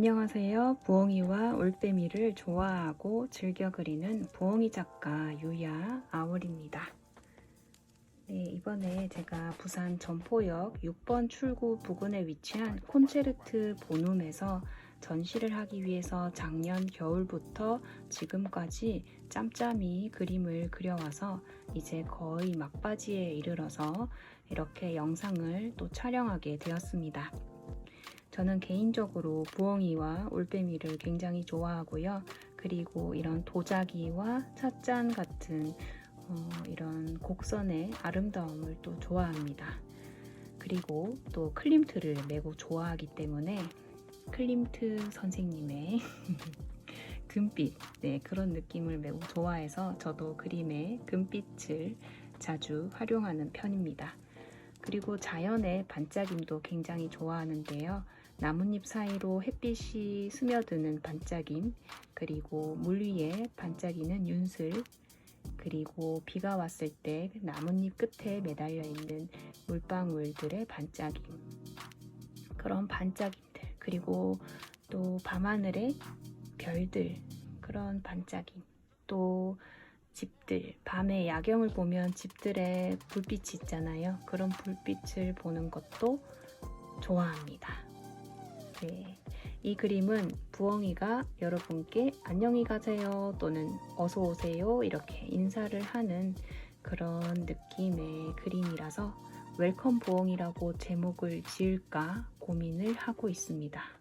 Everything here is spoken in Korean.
안녕하세요. 부엉이와 올빼미를 좋아하고 즐겨 그리는 부엉이 작가 유야 아울입니다. 네, 이번에 제가 부산 점포역 6번 출구 부근에 위치한 콘체르트 본움에서 전시를 하기 위해서 작년 겨울부터 지금까지 짬짬이 그림을 그려와서 이제 거의 막바지에 이르러서 이렇게 영상을 또 촬영하게 되었습니다. 저는 개인적으로 부엉이와 올빼미를 굉장히 좋아하고요. 그리고 이런 도자기와 찻잔 같은 어, 이런 곡선의 아름다움을 또 좋아합니다. 그리고 또 클림트를 매우 좋아하기 때문에 클림트 선생님의 금빛 네, 그런 느낌을 매우 좋아해서 저도 그림에 금빛을 자주 활용하는 편입니다. 그리고 자연의 반짝임도 굉장히 좋아하는데요. 나뭇잎 사이로 햇빛이 스며드는 반짝임, 그리고 물 위에 반짝이는 윤슬, 그리고 비가 왔을 때 나뭇잎 끝에 매달려 있는 물방울들의 반짝임, 그런 반짝임들, 그리고 또 밤하늘의 별들, 그런 반짝임, 또 집들, 밤에 야경을 보면 집들의 불빛이 있잖아요. 그런 불빛을 보는 것도 좋아합니다. 네. 이 그림은 부엉이가 여러분께 안녕히 가세요 또는 어서 오세요 이렇게 인사를 하는 그런 느낌의 그림이라서 웰컴 부엉이라고 제목을 지을까 고민을 하고 있습니다.